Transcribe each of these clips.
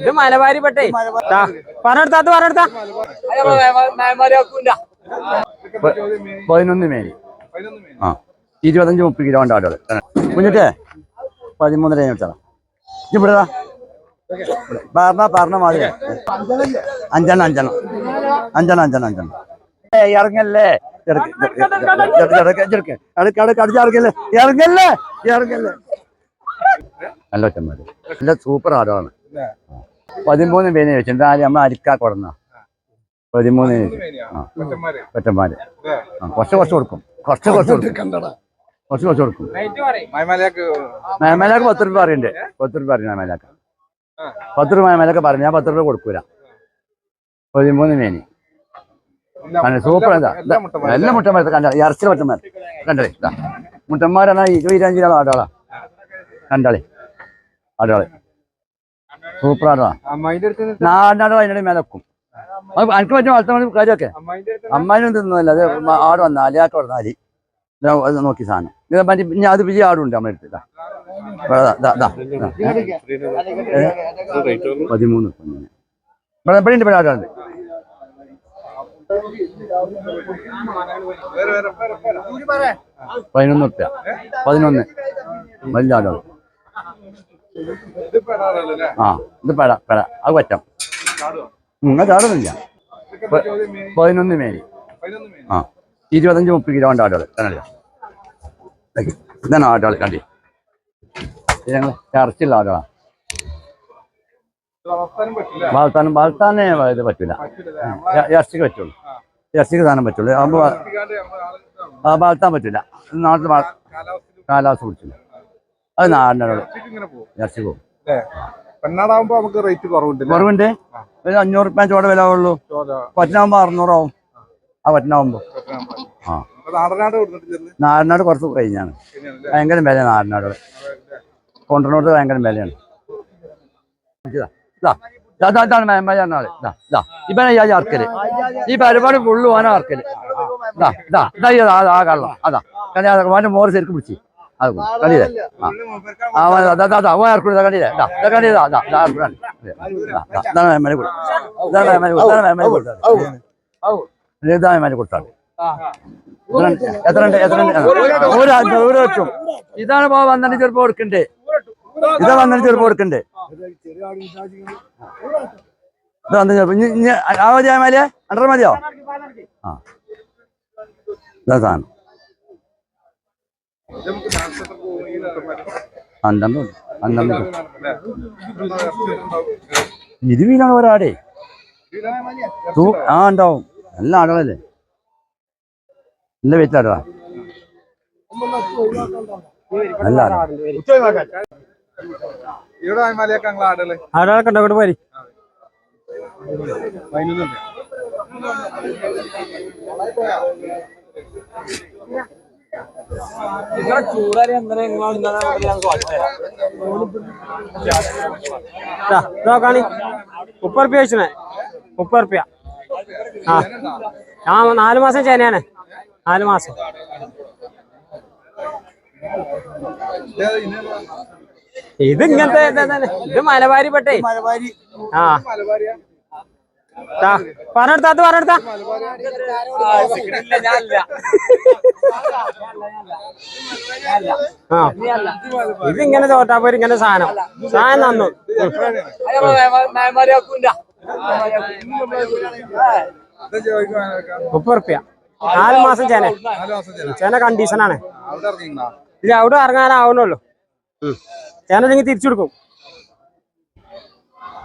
ഇത് മലബാരി പെട്ടേ. പറഞ്ഞെടുത്താത്ത് പറഞ്ഞെടുത്താ. പതിനൊന്ന് മേരി. ആ ഇരുപത്തഞ്ച് മുപ്പത് കിലോ ഉണ്ട് ആടുകൾ കുഞ്ഞിട്ടേ പതിമൂന്നര കഴിഞ്ഞാ ഇവിടെ പറഞ്ഞ പറഞ്ഞ മാതിരി അഞ്ചെണ്ണം അഞ്ചെണ്ണം. അഞ്ചെണ്ണം അഞ്ചെണ്ണം അഞ്ചെണ്ണം. ഇറങ്ങല്ലേ? കടിച്ചിറങ്ങല്ലേ ഇറങ്ങല്ലേ? ഇറങ്ങല്ലേ? നല്ല ഒറ്റന്മാര് നല്ല സൂപ്പർ ആടാണ് പതിമൂന്ന് പേനെ വെച്ചിട്ടുണ്ട് ആ നമ്മൾ അരിക്കാ കൊടുന്ന. പതിമൂന്ന് ഒറ്റന്മാര് കുറച്ച് കുറച്ച് കൊടുക്കും. കുറച്ച് കുറച്ച് കൊടുക്കും. കുറച്ച് കുറച്ച് കൊടുക്കും. മേമേലാക്ക് പത്ത് രൂപ അറിയണ്ടേ പത്ത് രൂപ അറിയണം മേമേലാക്ക് പത്ത് രൂപ മേമേലൊക്കെ പറഞ്ഞു ഞാൻ പത്ത് രൂപ കൊടുക്കൂല. പതിമൂന്ന് മേനി സൂപ്പർ എന്താ എല്ലാ മുട്ടന്മാരത്തെ കണ്ട? ഇറച്ചിലെ മുട്ടന്മാർ കണ്ടേ? മുട്ടന്മാരാണ് ഇരുപത്തഞ്ച് ആടാളാ. കണ്ടാളെ. ആടുകളെ സൂപ്പർ ആടുകളാ നാടിനാട് അതിന്റെ മേലെ വെക്കും. അത് എനിക്ക് പറ്റും വളർത്താൻ കാര്യമൊക്കെ? അമ്മാനും തിന്നല്ല അത് ആട് വന്ന അലിയാക്ക വന്നാൽ നോക്കി സാധനം. ഇനി അത് വിജയ ആടുണ്ട് നമ്മുടെ അടുത്ത്? പതിമൂന്ന്. ഇവിടെ ഇവിടെ ഉണ്ട് ഇവിടെ ആടുണ്ട് പതിനൊന്ന് റുപ്യ പതിനൊന്ന്. വലിയ ആടുകൾ ആ ഇത് പെട പെട. അത് പറ്റാം. നിങ്ങൾ ചാടുന്നില്ല. പതിനൊന്ന് മേരി ആ ഇരുപത്തഞ്ച് മുപ്പത് കിലോ ഉണ്ട് ആടുകൾ കണ്ടല്ലോ ഇതാണ് ആടുകൾ കണ്ടി. ഞങ്ങൾ ഇറച്ചിയുള്ള ആടുകളാണ് വളർത്താനും വളർത്താനേ ഇത് പറ്റൂല. ഇറച്ചിക്ക് പറ്റുള്ളൂ. ഇറച്ചിക്ക് സാധനം പറ്റുള്ളൂ. ആകുമ്പോൾ ആ വളർത്താൻ പറ്റില്ല നാട്ടിൽ കാലാവസ്ഥ പിടിച്ചില്ല അത് നാടിനോട് ഇറച്ചി പോകും. പെണ്ണാടാകുമ്പോ നമുക്ക് റേറ്റ് കുറവുണ്ട് കുറവുണ്ട്. ഒരു അഞ്ഞൂറ് റുപ്യ ചോട വില ഉള്ളൂ. പറ്റിനാകുമ്പോൾ അറുന്നൂറാവും. ആ. പറ്റിനാകുമ്പോൾ ആ. നാടനാട് കുറച്ച് കഴിഞ്ഞാണ്. ഭയങ്കര വില നാടിനാട് കൊണ്ടോട്ട് ഭയങ്കര വിലയാണ്. ഇതാ ഇതാ ഇവനെ ഈ ആർക്കൽ ഈ പരിപാടി ഫുള്ള് ഓന ആർക്കൽ ഇതാ ഇതാ ഇതാ ആ കള്ളം. അതാ. കാരണം മോര് മോറ് ശരിക്കും പിടിച്ച്. അത് കണ്ടില്ലേ ആ ആ അവൻ അതാ അതാ, അതാ അവൻ ആർക്കും കണ്ടില്ലേ ഇതാ ഇതാ കണ്ടില്ലേ ഇതാ ഇതാ ആർക്കും ഇതാണ് മേമനെ കൊടു ഇതാണ് മേമനെ കൊടു ഇതാണ് മേമനെ കൊടു ഇതാണ് മേമനെ കൊടുത്താണ് എത്ര ഉണ്ട് എത്ര ഉണ്ട് ഒരു ഒരു വെക്കും ഇതാണ് ഇപ്പൊ പന്ത്രണ്ട് ചെറുപ്പം കൊടുക്കണ്ടേ ഇതാ പന്ത്രണ്ട് ചെറുപ്പം കൊടുക്കണ്ടേ ഇത് ചെറുപ്പം ഇനി ആ മതിയാ അണ്ടർ മതിയോ ആ ഇതാ സാധനം പന്ത്രണ്ട് ഉണ്ട്. ഇത് വീണാണ് ഒരാടേ തൂ- ആ ഉണ്ടാവും. നല്ല ആടുകളല്ലേ? നല്ല വെച്ചാടാ നല്ല ആടാളൊക്കെ ഉണ്ടോ? പോരി. മലയൊക്കെ ഞങ്ങൾ ചൂടാരി ഉണ്ടോ ഇങ്ങോട്ട് പോരി നോക്കാണി മുപ്പത് റുപ്യ വെച്ചേ മുപ്പത് റുപ്യ ആ. ആ നാല് മാസം ചേനയാണ്. നാല് മാസം. ഇത് ഇങ്ങനത്തെ. ഇത് മലബാരി പെട്ടേ. ആ. പറഞ്ഞെടുത്താ അത് പറഞ്ഞെടുത്താ. ആ. ഇതിങ്ങനെ പോയി ഇങ്ങനെ സാധനം. സാധനം തന്നു. മുപ്പത് റുപ്യ നാല് മാസം ചേന. ചേന കണ്ടീഷനാണ് ഇല്ല അവിടെ ഇറങ്ങാനാവുന്നുള്ളൂ ചേന നിങ്ങൾ തിരിച്ചു കൊടുക്കും.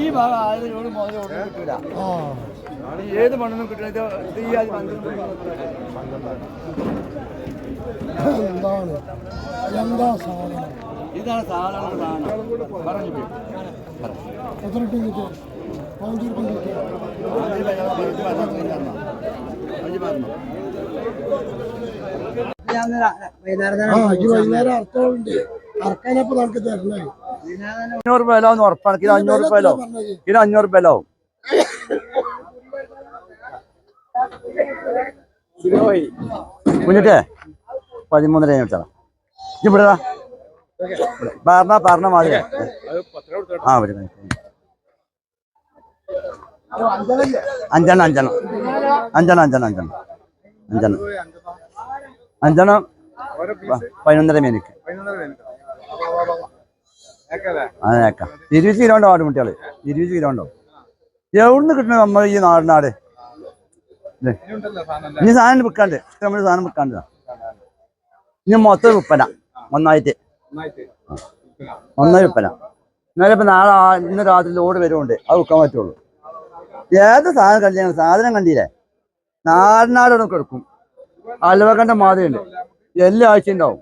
ഈ ഭാഗം ആയതിനോട് മോദി ഒന്നും കിട്ടൂല. ഏത് മണ്ണൊന്നും കിട്ടണ ഇത് ഈ പന്ത്രണ്ട്. എന്താണ് എന്താ സാധനം? ഇതാണ് സാധനം. പറഞ്ഞു. പതിനെട്ട് കിട്ടിയ രൂപ വൈകുന്നേരം അർത്ഥമുണ്ട് അറക്കാനപ്പോ നമുക്ക് തരണേ. അഞ്ഞൂറ് രൂപ വില ഉറപ്പാണ്. ഇത് അഞ്ഞൂറ് രൂപ വില കിലോ അഞ്ഞൂറ് രൂപ വില ആവും. പതിമൂന്നര വെച്ചാ ഇവിടെ പറഞ്ഞ പറഞ്ഞ മാതിരി ആ വരും അഞ്ചെണ്ണം അഞ്ചെണ്ണം. അഞ്ചെണ്ണം അഞ്ചെണ്ണം അഞ്ചെണ്ണം. അഞ്ചെണ്ണം. അഞ്ചെണ്ണം പതിനൊന്നര മേനക്ക് അതേക്കാം ഇരുപത് കിലോ ഉണ്ടാവും ആടുമുട്ടികൾ ഇരുപത് കിലോ ഉണ്ടാവും എവിടുന്ന് കിട്ടണ നമ്മൾ ഈ നാടിനാട്? ഇനി ഉണ്ടല്ലോ സാധനം ഇനി സാധനം വിൽക്കാണ്ട്. നമ്മൾ സാധനം വിൽക്കാണ്ട്. ഇനി മൊത്തം വിൽപ്പന. ഒന്നായിട്ട്. ഒന്നായി വിൽപ്പന. എന്നാലും ഇപ്പൊ നാളെ ഇന്ന് രാത്രി ലോഡ് വരുമുണ്ട് അത് വിൽക്കാൻ പറ്റുള്ളൂ. ഏത് സാധനം കണ്ടില്ല? സാധനം കണ്ടില്ലേ? നാടിനാട് എടുക്കും അലവക്കണ്ട മാതിരി ഉണ്ട് എല്ലാ ആഴ്ച ഉണ്ടാവും.